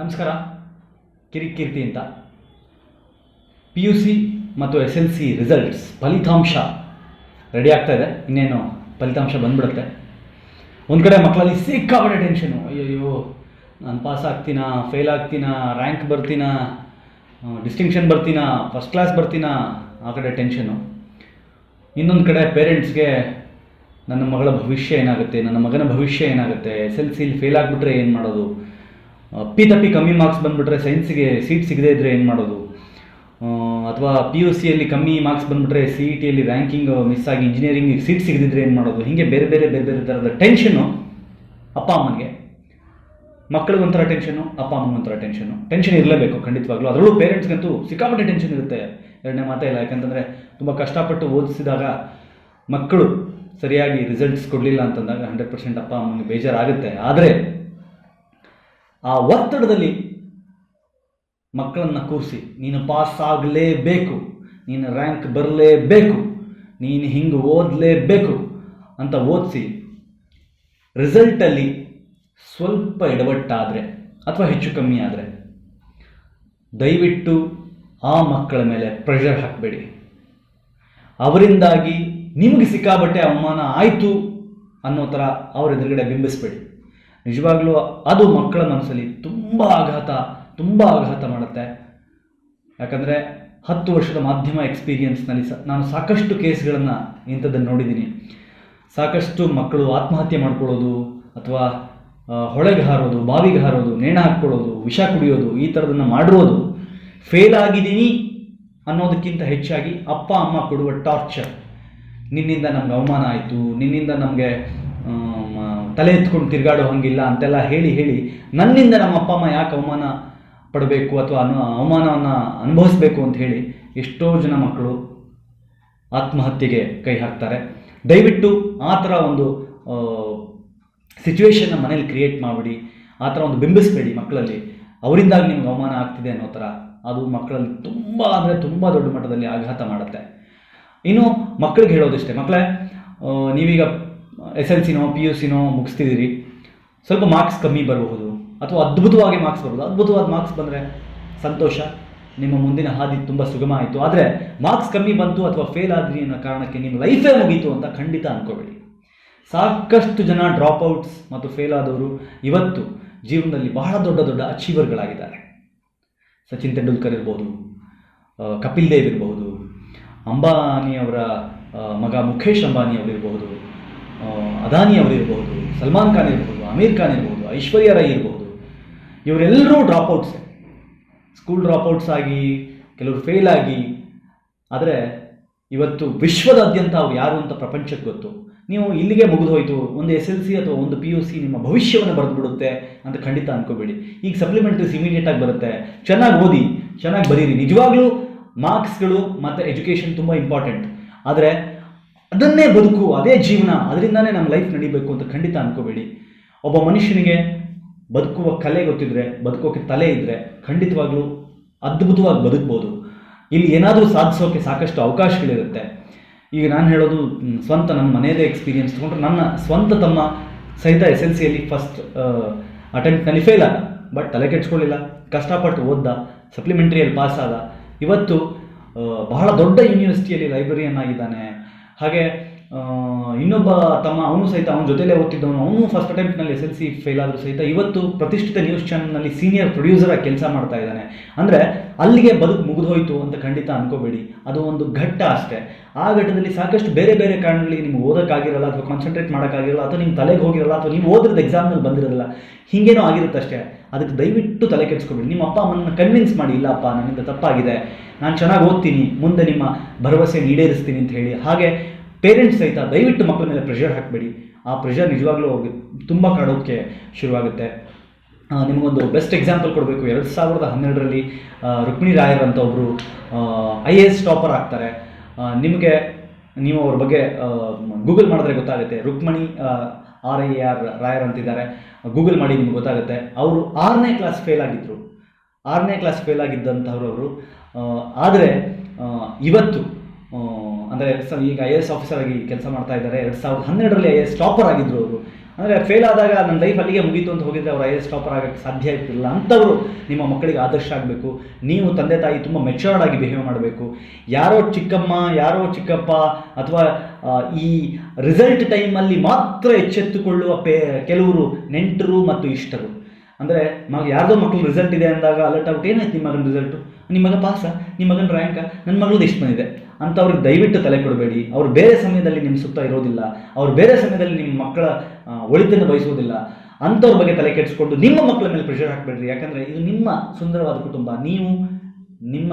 ನಮಸ್ಕಾರ. ಕಿರಿಕೀರ್ತಿ ಅಂತ. P U C ಮತ್ತು ಎಸ್ ಎಲ್ ಸಿ ರಿಸಲ್ಟ್ಸ್ ಫಲಿತಾಂಶ ರೆಡಿ ಆಗ್ತಾ ಇದೆ. ಇನ್ನೇನು ಫಲಿತಾಂಶ ಬಂದ್ಬಿಡುತ್ತೆ. ಒಂದು ಕಡೆ ಮಕ್ಕಳಲ್ಲಿ ಸಿಕ್ಕಾಪಟ್ಟೆ ಟೆನ್ಷನು ಅಯ್ಯಯ್ಯೋ, ನಾನು ಪಾಸ್ ಆಗ್ತೀನಾ ಫೇಲ್ ಆಗ್ತೀನಾ ರ್ಯಾಂಕ್ ಬರ್ತೀನಾ ಡಿಸ್ಟಿಂಕ್ಷನ್ ಬರ್ತೀನಾ ಫಸ್ಟ್ ಕ್ಲಾಸ್ ಬರ್ತೀನಾ, ಆ ಕಡೆ ಟೆನ್ಷನು ಇನ್ನೊಂದು ಕಡೆ ಪೇರೆಂಟ್ಸ್ಗೆ ನನ್ನ ಮಗಳ ಭವಿಷ್ಯ ಏನಾಗುತ್ತೆ, ನನ್ನ ಮಗನ ಭವಿಷ್ಯ ಏನಾಗುತ್ತೆ ಎಸ್ ಎಲ್ ಸಿಲಿ ಫೇಲ್ ಆಗಿಬಿಟ್ರೆ ಏನು ಮಾಡೋದು? ಅಪ್ಪಿ ತಪ್ಪಿ ಕಮ್ಮಿ ಮಾರ್ಕ್ಸ್ ಬಂದುಬಿಟ್ರೆ ಸೈನ್ಸಿಗೆ ಸೀಟ್ ಸಿಗದೇ ಇದ್ದರೆ ಏನು ಮಾಡೋದು? ಅಥವಾ ಪಿ ಯು ಸಿಯಲ್ಲಿ ಕಮ್ಮಿ ಮಾರ್ಕ್ಸ್ ಬಂದುಬಿಟ್ರೆ ಸಿ ಇ ಟಿಯಲ್ಲಿ ರ್ಯಾಂಕಿಂಗ್ ಮಿಸ್ ಆಗಿ ಇಂಜಿನಿಯರಿಂಗಿಗೆ ಸೀಟ್ ಸಿಗದಿದ್ರೆ ಏನು ಮಾಡೋದು? ಹೀಗೆ ಬೇರೆ ಬೇರೆ ಬೇರೆ ಬೇರೆ ಥರದ ಟೆನ್ಷನ್ನು ಅಪ್ಪ ಅಮ್ಮನಿಗೆ. ಮಕ್ಕಳಿಗೊಂಥರ ಟೆನ್ಷನು ಅಪ್ಪ ಅಮ್ಮನಿಗೊಂಥರ ಟೆನ್ಷನು ಟೆನ್ಷನ್ ಇರಲೇಬೇಕು ಖಂಡಿತವಾಗ್ಲೂ. ಅದರಲ್ಲೂ ಪೇರೆಂಟ್ಸ್ಗಂತೂ ಸಿಕ್ಕಾಪಟ್ಟೆ ಟೆನ್ಷನ್ ಇರುತ್ತೆ. ಎರಡನೇ ಮಾತೇ ಇಲ್ಲ, ಯಾಕಂತಂದರೆ ತುಂಬ ಕಷ್ಟಪಟ್ಟು ಓದಿಸಿದಾಗ ಮಕ್ಕಳು ಸರಿಯಾಗಿ ರಿಸಲ್ಟ್ಸ್ ಕೊಡಲಿಲ್ಲ ಅಂತಂದಾಗ ಹಂಡ್ರೆಡ್ ಪರ್ಸೆಂಟ್ ಅಪ್ಪ ಅಮ್ಮನಿಗೆ ಬೇಜಾರಾಗುತ್ತೆ. ಆದರೆ ಆ ಒತ್ತಡದಲ್ಲಿ ಮಕ್ಕಳನ್ನು ಕೂರಿಸಿ, ನೀನು ಪಾಸ್ ಆಗಲೇಬೇಕು, ನೀನು ರ್ಯಾಂಕ್ ಬರಲೇಬೇಕು, ನೀನು ಹಿಂಗೆ ಓದಲೇಬೇಕು ಅಂತ ಓದಿಸಿ ರಿಸಲ್ಟಲ್ಲಿ ಸ್ವಲ್ಪ ಎಡವಟ್ಟಾದರೆ ಅಥವಾ ಹೆಚ್ಚು ಕಮ್ಮಿ ಆದರೆ, ದಯವಿಟ್ಟು ಆ ಮಕ್ಕಳ ಮೇಲೆ ಪ್ರೆಷರ್ ಹಾಕಬೇಡಿ. ಅವರಿಂದಾಗಿ ನಿಮಗೆ ಸಿಕ್ಕಾಬಟ್ಟೆ ಅವಮಾನ ಆಯಿತು ಅನ್ನೋ ಥರ ಅವ್ರ ಎದುರುಗಡೆ ಬಿಂಬಿಸ್ಬೇಡಿ. ನಿಜವಾಗ್ಲೂ ಅದು ಮಕ್ಕಳ ಮನಸ್ಸಲ್ಲಿ ತುಂಬ ಆಘಾತ ತುಂಬ ಆಘಾತ ಮಾಡುತ್ತೆ. ಯಾಕಂದರೆ ಹತ್ತು ವರ್ಷದ ಮಾಧ್ಯಮ ಎಕ್ಸ್ಪೀರಿಯನ್ಸ್ನಲ್ಲಿ ಸ, ನಾನು ಸಾಕಷ್ಟು ಕೇಸ್ಗಳನ್ನು ಇಂಥದ್ದನ್ನು ನೋಡಿದ್ದೀನಿ. ಸಾಕಷ್ಟು ಮಕ್ಕಳು ಆತ್ಮಹತ್ಯೆ ಮಾಡ್ಕೊಳ್ಳೋದು, ಅಥವಾ ಹೊಳೆಗೆ ಹಾರೋದು, ಬಾವಿಗೆ ಹಾರೋದು, ನೇಣ ಹಾಕ್ಕೊಳ್ಳೋದು, ವಿಷ ಕುಡಿಯೋದು, ಈ ಥರದನ್ನು ಮಾಡಿರೋದು ಫೇಲ್ ಆಗಿದ್ದೀನಿ ಅನ್ನೋದಕ್ಕಿಂತ ಹೆಚ್ಚಾಗಿ ಅಪ್ಪ, ಅಮ್ಮ ಕೊಡುವ ಟಾರ್ಚರ್ ನಿನ್ನಿಂದ ನಮ್ಗೆ ಅವಮಾನ ಆಯಿತು, ನಿನ್ನಿಂದ ನಮಗೆ ತಲೆ ಎತ್ಕೊಂಡು ತಿರುಗಾಡೋ ಹಂಗಿಲ್ಲ ಅಂತೆಲ್ಲ ಹೇಳಿ ಹೇಳಿ ನನ್ನಿಂದ ನಮ್ಮ ಅಪ್ಪ ಅಮ್ಮ ಯಾಕೆ ಅವಮಾನ ಪಡಬೇಕು ಅಥವಾ ಅನು ಅವಮಾನವನ್ನು ಅನುಭವಿಸ್ಬೇಕು ಅಂತ ಹೇಳಿ ಎಷ್ಟೋ ಜನ ಮಕ್ಕಳು ಆತ್ಮಹತ್ಯೆಗೆ ಕೈ ಹಾಕ್ತಾರೆ. ದಯವಿಟ್ಟು ಆ ಥರ ಒಂದು ಸಿಚುವೇಶನ್ನ ಮನೇಲಿ ಕ್ರಿಯೇಟ್ ಮಾಡಿಬಿಡಿ. ಆ ಥರ ಒಂದು ಬಿಂಬಿಸಬೇಡಿ ಮಕ್ಕಳಲ್ಲಿ. ಅವರಿಂದಾಗಿ ನಿಮ್ಗೆ ಅವಮಾನ ಆಗ್ತಿದೆ ಅನ್ನೋ ಥರ ಅದು ಮಕ್ಕಳಲ್ಲಿ ತುಂಬ ಅಂದರೆ ತುಂಬ ದೊಡ್ಡ ಮಟ್ಟದಲ್ಲಿ ಆಘಾತ ಮಾಡುತ್ತೆ. ಇನ್ನು ಮಕ್ಕಳಿಗೆ ಹೇಳೋದಿಷ್ಟೇ, ಮಕ್ಕಳೇ ನೀವೀಗ ಎಸ್ ಎಲ್ ಸಿನೋ ಪಿ ಯು ಸಿನೋ ಮುಗಿಸ್ತಿದ್ದೀರಿ. ಸ್ವಲ್ಪ ಮಾರ್ಕ್ಸ್ ಕಮ್ಮಿ ಬರಬಹುದು. ಅಥವಾ ಅದ್ಭುತವಾಗಿ ಮಾರ್ಕ್ಸ್ ಬರ್ಬೋದು ಅದ್ಭುತವಾದ ಮಾರ್ಕ್ಸ್ ಬಂದರೆ ಸಂತೋಷ. ನಿಮ್ಮ ಮುಂದಿನ ಹಾದಿ ತುಂಬ ಸುಗಮ ಆಯಿತು. ಆದರೆ ಮಾರ್ಕ್ಸ್ ಕಮ್ಮಿ ಬಂತು ಅಥವಾ ಫೇಲ್ ಆದ್ರಿ ಅನ್ನೋ ಕಾರಣಕ್ಕೆ ನಿಮ್ಮ ಲೈಫೇ ಮುಗೀತು ಅಂತ ಖಂಡಿತ ಅನ್ಕೋಬೇಡಿ. ಸಾಕಷ್ಟು ಜನ ಡ್ರಾಪ್ಔಟ್ಸ್ ಮತ್ತು ಫೇಲ್ ಆದವರು ಇವತ್ತು ಜೀವನದಲ್ಲಿ ಬಹಳ ದೊಡ್ಡ ದೊಡ್ಡ ಅಚೀವರ್ಗಳಾಗಿದ್ದಾರೆ ಸಚಿನ್ ತೆಂಡೂಲ್ಕರ್ ಇರ್ಬೋದು ಕಪಿಲ್ ದೇವ್ ಇರಬಹುದು ಅಂಬಾನಿಯವರ ಮಗ ಮುಖೇಶ್ ಅಂಬಾನಿ ಅವರಿರಬಹುದು ಅದಾನಿ ಅವರಿರ್ಬೋದು ಸಲ್ಮಾನ್ ಖಾನ್ ಇರ್ಬೋದು ಅಮೀರ್ ಖಾನ್ ಇರ್ಬೋದು, ಐಶ್ವರ್ಯ ರೈ ಇರ್ಬೋದು. ಇವರೆಲ್ಲರೂ ಡ್ರಾಪ್ಔಟ್ಸ್ ಸ್ಕೂಲ್ ಡ್ರಾಪ್ಔಟ್ಸ್ ಆಗಿ, ಕೆಲವರು ಫೇಲ್ ಆಗಿ. ಆದರೆ ಇವತ್ತು ವಿಶ್ವದಾದ್ಯಂತ ಅವ್ರು ಯಾರು ಅಂತ ಪ್ರಪಂಚಕ್ಕೆ ಗೊತ್ತು. ನೀವು ಇಲ್ಲಿಗೆ ಮುಗಿದು ಹೋಯಿತು ಒಂದು ಎಸ್ ಎಲ್ ಸಿ ಅಥವಾ ಒಂದು ಪಿ ಯು ಸಿ ನಿಮ್ಮ ಭವಿಷ್ಯವನ್ನು ಬರೆದು ಬಿಡುತ್ತೆ ಅಂತ ಖಂಡಿತ ಅಂದ್ಕೋಬೇಡಿ ಈಗ ಸಪ್ಲಿಮೆಂಟ್ರೀಸ್ ಇಮಿಡಿಯೇಟಾಗಿ ಬರುತ್ತೆ. ಚೆನ್ನಾಗಿ ಓದಿ, ಚೆನ್ನಾಗಿ ಬರೀರಿ. ನಿಜವಾಗ್ಲೂ ಮಾರ್ಕ್ಸ್ಗಳು ಮತ್ತು ಎಜುಕೇಷನ್ ತುಂಬ ಇಂಪಾರ್ಟೆಂಟ್ ಆದರೆ ಅದನ್ನೇ ಬದುಕು, ಅದೇ ಜೀವನ, ಅದರಿಂದಾನೇ ನಮ್ಮ ಲೈಫ್ ನಡಿಬೇಕು ಅಂತ ಖಂಡಿತ ಅನ್ಕೋಬೇಡಿ. ಒಬ್ಬ ಮನುಷ್ಯನಿಗೆ ಬದುಕುವ ಕಲೆ ಗೊತ್ತಿದ್ರೆ, ಬದುಕೋಕೆ ತಲೆ ಇದ್ದರೆ ಖಂಡಿತವಾಗ್ಲೂ ಅದ್ಭುತವಾಗಿ ಬದುಕ್ಬೋದು. ಇಲ್ಲಿ ಏನಾದರೂ ಸಾಧಿಸೋಕೆ ಸಾಕಷ್ಟು ಅವಕಾಶಗಳಿರುತ್ತೆ. ಈಗ ನಾನು ಹೇಳೋದು ಸ್ವಂತ ನನ್ನ ಮನೆಯದೇ ಎಕ್ಸ್ಪೀರಿಯನ್ಸ್ ತೊಗೊಂಡ್ರೆ ನನ್ನ ಸ್ವಂತ ತಮ್ಮ ಸಹಿತ ಎಸ್ ಎಲ್ ಸಿಯಲ್ಲಿ ಫಸ್ಟ್ ಅಟೆಂಪ್ಟ್ನಲ್ಲಿ ಫೇಲ್ ಆದ. ಬಟ್ ತಲೆ ಕೆಡ್ಸ್ಕೊಳ್ಳಿಲ್ಲ, ಕಷ್ಟಪಟ್ಟು ಓದ್ದ ಸಪ್ಲಿಮೆಂಟ್ರಿಯಲ್ಲಿ ಪಾಸ್ ಆದ. ಇವತ್ತು ಬಹಳ ದೊಡ್ಡ ಯೂನಿವರ್ಸಿಟಿಯಲ್ಲಿ ಲೈಬ್ರರಿಯನ್ ಆಗಿದ್ದಾನೆ. ಹಾಗೆ ಇನ್ನೊಬ್ಬ ತಮ್ಮ, ಅವನು ಸಹಿತ ಅವನ ಜೊತೆಲೇ ಓದ್ತಿದ್ದವನು, ಅವನು ಫಸ್ಟ್ ಅಟೆಂಪ್ಟ್ನಲ್ಲಿ ಎಸ್ ಎಲ್ ಸಿ ಫೇಲ್ ಆದರೂ ಸಹಿತ ಇವತ್ತು ಪ್ರತಿಷ್ಠಿತ ನ್ಯೂಸ್ ಚಾನಲ್ನಲ್ಲಿ ಸೀನಿಯರ್ ಪ್ರೊಡ್ಯೂಸರ್ ಆಗಿ ಕೆಲಸ ಮಾಡ್ತಾ ಇದ್ದಾನೆ. ಅಂದರೆ ಅಲ್ಲಿಗೆ ಬದುಕು ಮುಗಿದೋಯ್ತು ಅಂತ ಖಂಡಿತ ಅನ್ಕೋಬೇಡಿ. ಅದು ಒಂದು ಘಟ್ಟ ಅಷ್ಟೇ. ಆ ಘಟ್ಟದಲ್ಲಿ ಸಾಕಷ್ಟು ಬೇರೆ ಬೇರೆ ಕಾರಣಗಳಿಗೆ ನಿಮ್ಗೆ ಓದೋಕ್ಕಾಗಿರಲ್ಲ ಅಥವಾ ಕಾನ್ಸಂಟ್ರೇಟ್ ಮಾಡೋಕ್ಕಾಗಿರಲ್ಲ ಅಥವಾ ನಿಮ್ಮ ತಲೆಗೆ ಹೋಗಿರಲ್ಲ ಅಥವಾ ನೀವು ಓದಿರೋದು ಎಕ್ಸಾಮ್ನಲ್ಲಿ ಬಂದಿರಲ್ಲ ಹಿಂಗೇನೋ ಆಗಿರುತ್ತೆ ಅಷ್ಟೇ. ಅದಕ್ಕೆ ದಯವಿಟ್ಟು ತಲೆ ಕೆಡಿಸ್ಕೊಬೇಡಿ. ನಿಮ್ಮ ಅಪ್ಪ ಅಮ್ಮನ ಕನ್ವಿನ್ಸ್ ಮಾಡಿ ಇಲ್ಲಪ್ಪ ನನ್ನಿಂದ ತಪ್ಪಾಗಿದೆ. ನಾನು ಚೆನ್ನಾಗಿ ಓದ್ತೀನಿ, ಮುಂದೆ ನಿಮ್ಮ ಭರವಸೆ ಈಡೇರಿಸ್ತೀನಿ ಅಂತ ಹೇಳಿ. ಹಾಗೆ ಪೇರೆಂಟ್ಸ್ ಸಹಿತ ದಯವಿಟ್ಟು ಮಕ್ಕಳ ಮೇಲೆ ಪ್ರೆಷರ್ ಹಾಕಬೇಡಿ. ಆ ಪ್ರೆಷರ್ ನಿಜವಾಗ್ಲೂ ಹೋಗಿ ತುಂಬ ಕಾಡೋಕ್ಕೆ ಶುರುವಾಗುತ್ತೆ. ನಿಮಗೊಂದು ಬೆಸ್ಟ್ ಎಕ್ಸಾಂಪಲ್ ಕೊಡಬೇಕು. ಎರಡು ಸಾವಿರದ ಹನ್ನೆರಡರಲ್ಲಿ ರುಕ್ಮಿಣಿ ರಾಯರ್ ಅಂತ ಒಬ್ಬರು ಐ ಎ ಎಸ್ ಟಾಪರ್ ಆಗ್ತಾರೆ. ನಿಮಗೆ ನೀವು ಅವ್ರ ಬಗ್ಗೆ ಗೂಗಲ್ ಮಾಡಿದ್ರೆ ಗೊತ್ತಾಗುತ್ತೆ. Rukmani R I R Rayar ಅಂತಿದ್ದಾರೆ. ಗೂಗಲ್ ಮಾಡಿ ನಿಮ್ಗೆ ಗೊತ್ತಾಗುತ್ತೆ. ಅವರು ಆರನೇ ಕ್ಲಾಸ್ ಫೇಲ್ ಆಗಿದ್ದರು ಆರನೇ ಕ್ಲಾಸ್ ಫೇಲ್ ಆಗಿದ್ದಂಥವ್ರು ಅವರು ಆದರೆ ಇವತ್ತು ಅಂದರೆ ಸಾವಿರ, ಈಗ ಐ ಎ ಎಸ್ ಆಫೀಸರ್ ಆಗಿ ಕೆಲಸ ಮಾಡ್ತಾ ಇದ್ದಾರೆ. ಎರಡು ಸಾವಿರದ ಹನ್ನೆರಡರಲ್ಲಿ ಐ ಎ ಎಸ್ ಟಾಪರ್ ಆಗಿದ್ದರು ಅವರು. ಅಂದರೆ ಫೇಲ್ ಆದಾಗ ನನ್ನ ಲೈಫ್ ಅಲ್ಲಿಗೆ ಮುಗೀತು ಅಂತ ಹೋಗಿದ್ರೆ ಅವರು ಐ ಎಸ್ ಟಾಪರ್ ಆಗೋಕ್ಕೆ ಸಾಧ್ಯ ಆಗ್ತಿರಲಿಲ್ಲ ಅಂಥವರು ನಿಮ್ಮ ಮಕ್ಕಳಿಗೆ ಆದರ್ಶ ಆಗಬೇಕು. ನೀವು ತಂದೆ ತಾಯಿ ತುಂಬ ಮೆಚೂರ್ಡ್ ಆಗಿ ಬಿಹೇವ್ ಮಾಡಬೇಕು. ಯಾರೋ ಚಿಕ್ಕಮ್ಮ, ಯಾರೋ ಚಿಕ್ಕಪ್ಪ ಅಥವಾ ಈ ರಿಸಲ್ಟ್ ಟೈಮಲ್ಲಿ ಮಾತ್ರ ಎಚ್ಚೆತ್ತುಕೊಳ್ಳುವ ಪೇ, ಕೆಲವರು ನೆಂಟರು ಮತ್ತು ಇಷ್ಟರು. ಅಂದರೆ ಮಗ, ಯಾರ್ದೋ ಮಕ್ಕಳು ರಿಸಲ್ಟ್ ಇದೆ ಅಂದಾಗ ಅಲರ್ಟ್ ಆಗ್ಬಿಟ್ಟು ಏನಾಯ್ತು ನಿಮ್ಮ ಮಗನ ರಿಸಲ್ಟು ನಿಮ್ಮ ಮಗ ಪಾಸ ನಿಮ್ಮ ಮಗನ ರ್ಯಾಂಕ ನನ್ನ ಮಗಳದ್ದು ಎಷ್ಟು ಬಂದಿದೆ ಅಂತ ಅವ್ರಿಗೆ ದಯವಿಟ್ಟು ತಲೆ ಕೊಡಬೇಡಿ. ಅವ್ರು ಬೇರೆ ಸಮಯದಲ್ಲಿ ನಿಮ್ಮ ಸುತ್ತ ಇರೋದಿಲ್ಲ. ಅವ್ರು ಬೇರೆ ಸಮಯದಲ್ಲಿ ನಿಮ್ಮ ಮಕ್ಕಳ ಒಳಿತನ್ನು ಬಯಸೋದಿಲ್ಲ ಅಂಥವ್ರ ಬಗ್ಗೆ ತಲೆ ಕೆಡಿಸ್ಕೊಂಡು ನಿಮ್ಮ ಮಕ್ಕಳ ಮೇಲೆ ಪ್ರೆಷರ್ ಹಾಕಬೇಡ್ರಿ. ಯಾಕಂದರೆ ಇದು ನಿಮ್ಮ ಸುಂದರವಾದ ಕುಟುಂಬ. ನೀವು ನಿಮ್ಮ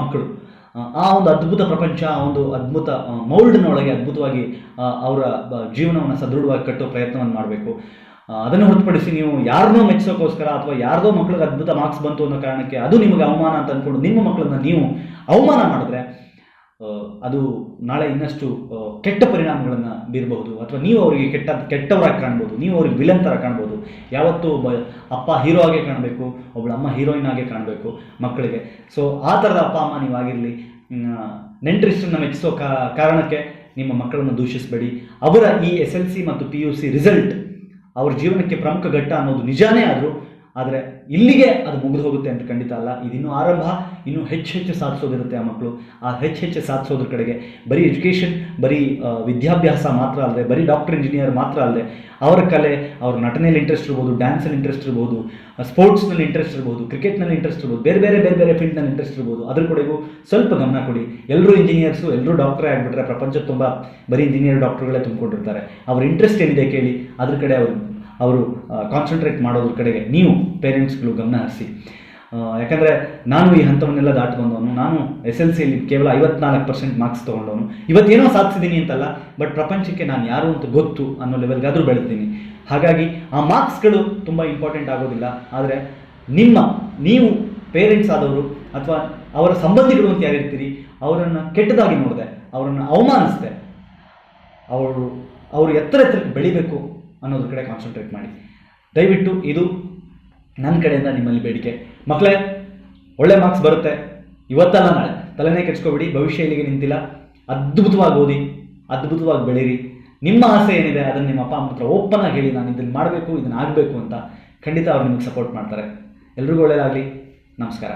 ಮಕ್ಕಳು. ಆ, ಒಂದು ಅದ್ಭುತ ಪ್ರಪಂಚ ಆ ಒಂದು ಅದ್ಭುತ ಮೌಲ್ಡ್ನೊಳಗೆ ಅದ್ಭುತವಾಗಿ ಅವರ ಜೀವನವನ್ನು ಸದೃಢವಾಗಿ ಕಟ್ಟೋ ಪ್ರಯತ್ನವನ್ನು ಮಾಡಬೇಕು. ಅದನ್ನು ಹೊರತುಪಡಿಸಿ ನೀವು ಯಾರನ್ನೋ ಮೆಚ್ಚಿಸೋಕ್ಕೋಸ್ಕರ ಅಥವಾ ಯಾರದೋ ಮಕ್ಳಿಗೆ ಅದ್ಭುತ ಮಾರ್ಕ್ಸ್ ಬಂತು ಅನ್ನೋ ಕಾರಣಕ್ಕೆ ಅದು ನಿಮಗೆ ಅವಮಾನ ಅಂತ ಅಂದ್ಕೊಂಡು ನಿಮ್ಮ ಮಕ್ಕಳನ್ನ ನೀವು ಅವಮಾನ ಮಾಡಿದ್ರೆ ಅದು ನಾಳೆ ಇನ್ನಷ್ಟು ಕೆಟ್ಟ ಪರಿಣಾಮಗಳನ್ನು ಬೀರಬಹುದು. ಅಥವಾ ನೀವು ಅವರಿಗೆ ಕೆಟ್ಟ, ಕೆಟ್ಟವರಾಗಿ ಕಾಣ್ಬೋದು, ನೀವು ಅವ್ರಿಗೆ ವಿಲನ್ ಥರ ಕಾಣ್ಬೋದು. ಯಾವತ್ತೂ ಒಬ್ಬ ಅಪ್ಪ ಹೀರೋ ಆಗೇ ಕಾಣಬೇಕು ಒಬ್ಬಳ ಅಮ್ಮ ಹೀರೋಯಿನ್ ಆಗೇ ಕಾಣಬೇಕು ಮಕ್ಕಳಿಗೆ. ಸೊ ಆ ಥರದ ಅಪ್ಪ, ಅಮ್ಮ ನೀವಾಗಿರಲಿ ಮೆಚ್ಚಿಸೋ ಕಾರಣಕ್ಕೆ ನಿಮ್ಮ ಮಕ್ಕಳನ್ನು ದೂಷಿಸಬೇಡಿ. ಅವರ ಈ ಎಸ್ ಎಲ್ ಸಿ ಮತ್ತು ಪಿ ಯು ಸಿ ರಿಸಲ್ಟ್ ಅವ್ರ ಜೀವನಕ್ಕೆ ಪ್ರಮುಖ ಘಟ್ಟ ಅನ್ನೋದು ನಿಜಾನೇ ಆದರೂ, ಆದರೆ ಇಲ್ಲಿಗೆ ಅದು ಮುಗಿದು ಹೋಗುತ್ತೆ ಅಂತ ಖಂಡಿತ ಅಲ್ಲ. ಇದಿನ್ನೂ ಆರಂಭ, ಇನ್ನೂ ಹೆಚ್ಚು ಹೆಚ್ಚು ಸಾಧಿಸೋದಿರುತ್ತೆ ಆ ಮಕ್ಕಳು. ಆ ಹೆಚ್ಚು ಹೆಚ್ಚು ಸಾಧಿಸೋದ್ರ ಕಡೆಗೆ ಬರೀ ಎಜುಕೇಷನ್, ಬರೀ ವಿದ್ಯಾಭ್ಯಾಸ ಮಾತ್ರ ಅಲ್ಲದೆ, ಬರೀ ಡಾಕ್ಟರ್, ಇಂಜಿನಿಯರ್ ಮಾತ್ರ ಅಲ್ಲದೆ, ಅವರ ಕಲೆ, ಅವ್ರ ನಟನೆಯಲ್ಲಿ ಇಂಟ್ರೆಸ್ಟ್ ಇರ್ಬೋದು ಡ್ಯಾನ್ಸಲ್ಲಿ ಇಂಟ್ರೆಸ್ಟ್ ಇರ್ಬೋದು ಸ್ಪೋರ್ಟ್ಸ್ನಲ್ಲಿ ಇಂಟ್ರೆಸ್ಟ್ ಇರ್ಬೋದು ಕ್ರಿಕೆಟ್ನಲ್ಲಿ ಇಂಟ್ರೆಸ್ಟ್ ಇರ್ಬೋದು, ಬೇರೆ ಬೇರೆ ಬೇರೆ ಬೇರೆ ಫೀಲ್ಡ್ನಲ್ಲಿ ಇಂಟ್ರೆಸ್ಟ್ ಇರ್ಬೋದು. ಅದ್ರ ಕಡೆಗೂ ಸ್ವಲ್ಪ ಗಮನ ಕೊಡಿ. ಎಲ್ಲರೂ ಇಂಜಿನಿಯರ್ಸು ಎಲ್ಲರೂ ಡಾಕ್ಟ್ರೇ ಆಗಿಬಿಟ್ರೆ ಪ್ರಪಂಚ ತುಂಬ ಬರೀ ಇಂಜಿನಿಯರ್ ಡಾಕ್ಟರ್ಗಳೇ ತುಂಬಿಕೊಂಡಿರ್ತಾರೆ. ಅವ್ರ ಇಂಟ್ರೆಸ್ಟ್ ಏನಿದೆ ಕೇಳಿ, ಅದ್ರ ಕಡೆ ಅವರು ಅವರು ಕಾನ್ಸಂಟ್ರೇಟ್ ಮಾಡೋದ್ರ ಕಡೆಗೆ ನೀವು ಪೇರೆಂಟ್ಸ್ಗಳು ಗಮನ ಹರಿಸಿ. ಯಾಕಂದರೆ ನಾನು ಈ ಹಂತವನ್ನೆಲ್ಲ ದಾಟ್ಕೊಂಡವನು ನಾನು ಎಸ್ ಎಲ್ ಸಿಯಲ್ಲಿ ಕೇವಲ ಐವತ್ನಾಲ್ಕು ಪರ್ಸೆಂಟ್ ಮಾರ್ಕ್ಸ್ ತೊಗೊಂಡವನು. ಇವತ್ತೇನೋ ಸಾಧಿಸಿದ್ದೀನಿ ಅಂತಲ್ಲ ಬಟ್ ಪ್ರಪಂಚಕ್ಕೆ ನಾನು ಯಾರು ಅಂತ ಗೊತ್ತು ಅನ್ನೋ ಲೆವೆಲ್ಗಾದರೂ ಬೆಳೆದಿದ್ದೀನಿ. ಹಾಗಾಗಿ ಆ ಮಾರ್ಕ್ಸ್ಗಳು ತುಂಬ ಇಂಪಾರ್ಟೆಂಟ್ ಆಗೋದಿಲ್ಲ, ಆದರೆ ನಿಮ್ಮ, ನೀವು ಪೇರೆಂಟ್ಸ್ ಆದವರು ಅಥವಾ ಅವರ ಸಂಬಂಧಿಗಳು ಅಂತ ಯಾರಿರ್ತೀರಿ ಅವರನ್ನು ಕೆಟ್ಟದಾಗಿ ನೋಡಿದೆ, ಅವರನ್ನು ಅವಮಾನಿಸಿದೆ, ಅವರು ಅವರು ಎತ್ತರ ಎತ್ತರಕ್ಕೆ ಬೆಳಿಬೇಕು ಅನ್ನೋದ್ರ ಕಡೆ ಕಾನ್ಸಂಟ್ರೇಟ್ ಮಾಡಿ. ದಯವಿಟ್ಟು ಇದು ನನ್ನ ಕಡೆಯಿಂದ ನಿಮ್ಮಲ್ಲಿ ಬೇಡಿಕೆ. ಮಕ್ಕಳೇ ಒಳ್ಳೆ ಮಾರ್ಕ್ಸ್ ಬರುತ್ತೆ. ಇವತ್ತಲ್ಲ ನಾಳೆ. ತಲೆನೇ ಕೆಡ್ಸ್ಕೊಬೇಡಿ. ಭವಿಷ್ಯ ಇಲ್ಲಿಗೆ ನಿಂತಿಲ್ಲ. ಅದ್ಭುತವಾಗಿ ಓದಿ, ಅದ್ಭುತವಾಗಿ ಬೆಳೀರಿ. ನಿಮ್ಮ ಆಸೆ ಏನಿದೆ ಅದನ್ನು ನಿಮ್ಮ ಅಪ್ಪ, ಅಮ್ಮ ಹತ್ರ ಓಪನ್ ಆಗಿ ಹೇಳಿ, ನಾನು ಇದನ್ನು ಮಾಡಬೇಕು, ಇದನ್ನು ಆಗಬೇಕು ಅಂತ ಖಂಡಿತ ಅವ್ರು ನಿಮಗೆ ಸಪೋರ್ಟ್ ಮಾಡ್ತಾರೆ. ಎಲ್ರಿಗೂ ಒಳ್ಳೆಯದಾಗಲಿ ನಮಸ್ಕಾರ.